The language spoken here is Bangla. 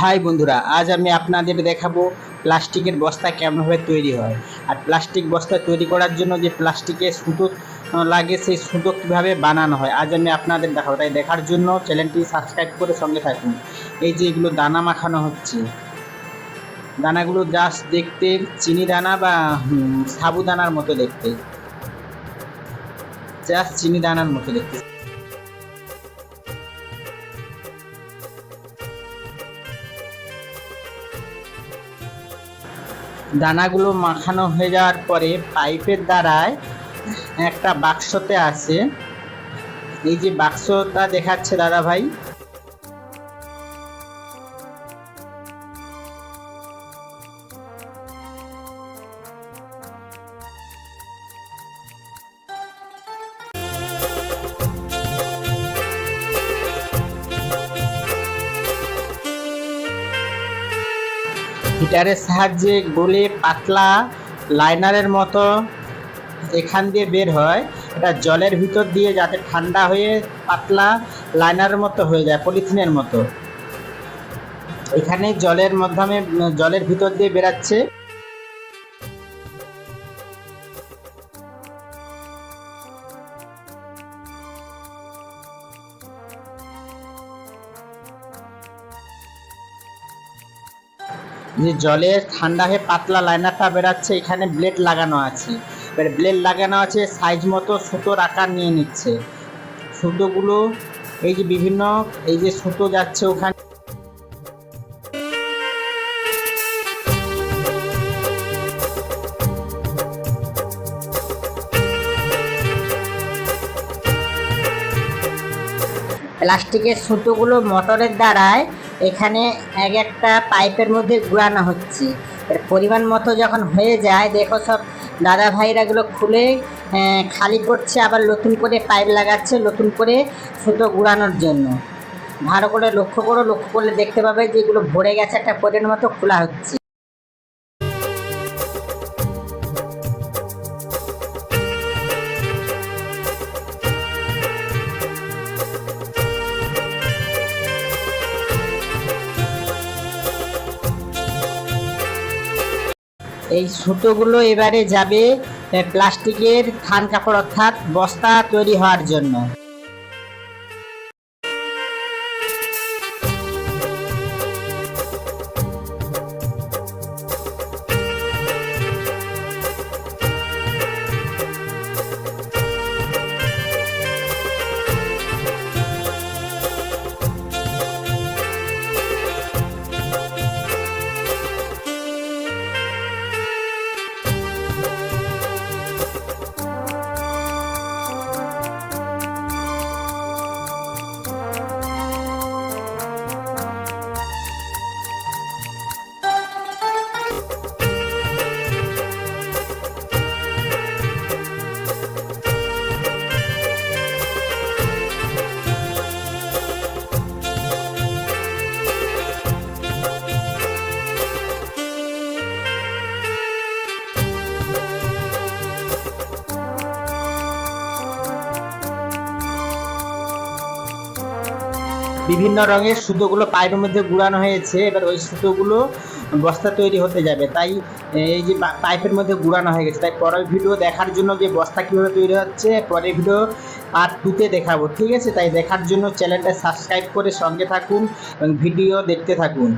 হাই বন্ধুরা আজ আমি আপনাদের দেখাবো প্লাস্টিকের বস্তা কেমনভাবে তৈরি হয়। আর প্লাস্টিক বস্তা তৈরি করার জন্য যে প্লাস্টিকের সুতো লাগে সেই সুতো কীভাবে বানানো হয় আজ আমি আপনাদের দেখাবো। তাই দেখার জন্য চ্যানেলটি সাবস্ক্রাইব করে সঙ্গে থাকুন। এই যে এগুলো দানা মাখানো হচ্ছে দানাগুলো জাস্ট দেখতে চিনি দানা বা হুম, সাবুদানার মতো দেখতে। জাস্ট চিনি দানার মতো দেখতে। দানাগুলো মাখানো হয়ে যাওয়ার পরে পাইপের দ্বারায় একটা বাক্সতে আছে। এই যে বাক্সটা দেখাচ্ছে দাদা ভাই। হিটারের সাহায্যে গলে পাতলা লাইনারের মতো এখান দিয়ে বের হয়। এটা জলের ভিতর দিয়ে যাতে ঠান্ডা হয়ে পাতলা লাইনারের মতো হয়ে যায়, পলিথিনের মতো। এখানে জলের মাধ্যমে, জলের ভিতর দিয়ে বেরাচ্ছে। যে জলের ঠান্ডা হয়ে পাতলা লাইনারটা বেরাচ্ছে, এখানে ব্লেড লাগানো আছে। এবার ব্লেড লাগানো আছে সাইজ মতো সুতোর আকার নিয়ে নিচ্ছে। সুতোগুলো, এই যে বিভিন্ন, এই যে সুতো যাচ্ছে ওখানে। প্লাস্টিকের সুতোগুলো মোটরের দ্বারায় এখানে এক একটা পাইপের মধ্যে গুড়ানো হচ্ছে। এর পরিমাণ মতো যখন হয়ে যায়, দেখো সব দাদা ভাইরাগুলো খুলে খালি করছে আবার নতুন করে পাইপ লাগাচ্ছে নতুন করে সুতো গুড়ানোর জন্য। ভালো করে লক্ষ্য করো, লক্ষ্য করলে দেখতে পাবে যে এগুলো ভরে গেছে, একটা পরিমাণ মতো খোলা হচ্ছে। এই সুতোগুলো এবারে যাবে প্লাস্টিকের থান কাপড় অর্থাৎ বস্তা তৈরি হওয়ার জন্য। বিভিন্ন রঙের সুতোগুলো পাইপের মধ্যে গুড়ানো হয়েছে। এবার ওই সুতোগুলো বস্তা তৈরি হতে যাবে। তাই, এই যে পাইপের মধ্যে গুড়ানো হয়ে গেছে। তাই পরের ভিডিও দেখার জন্য যে বস্তা কীভাবে তৈরি হচ্ছে, পরের ভিডিও পার্ট টুতে দেখাবো। ঠিক আছে? তাই দেখার জন্য চ্যানেলটা সাবস্ক্রাইব করে সঙ্গে থাকুন এবং ভিডিও দেখতে থাকুন।